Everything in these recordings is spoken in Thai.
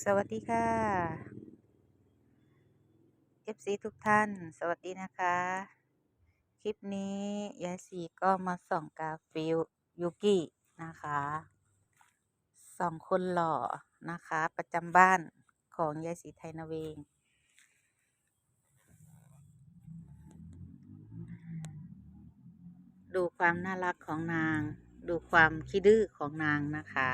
สวัสดีค่ะ FC ทุกท่าน สวัสดีนะคะ คลิปนี้ยายสีก็มาส่องกาฟิลยูกินะคะสองคนหล่อนะคะ ประจำบ้านของยายสีไทยนาเวง ดูความน่ารักของนาง ดูความขี้ดื้อของนางนะคะ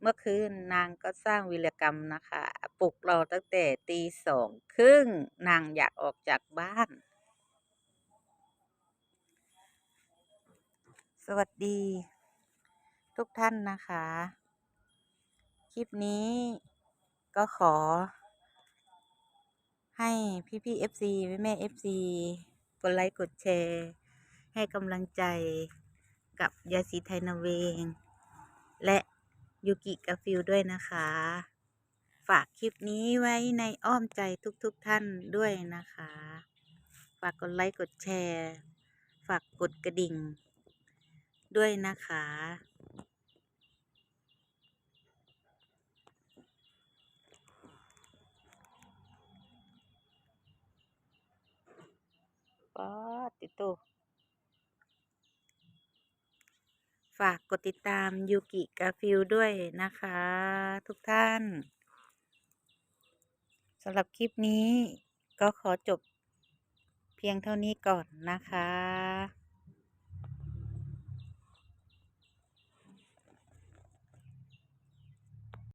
เมื่อคืนนางก็สร้างวีรกรรมนะคะปลุกเราตั้งแต่ตีสองครึ่งนางอยากออกจากบ้าน สวัสดี ทุกท่านนะคะ คลิปนี้ก็ขอ ให้พี่พี่เอฟซีแม่แม่เอฟซีกดไลค์กดแชร์ ให้กำลังใจกับยาสีไทยนาเวง และ ยูกิกาฟิลด้วยนะคะ ฝากคลิปนี้ไว้ในอ้อมใจทุกๆทท่านด้วยนะคะ ฝากกดไลค์กดแชร์ ฝากกดกระดิ่ง ด้วยนะคะป๊อดติดตัว ฝากกดติดตามยูกิกาฟิลด้วยนะคะ ทุกท่านสำหรับคลิปนี้ก็ขอจบเพียงเท่านี้ก่อนนะคะ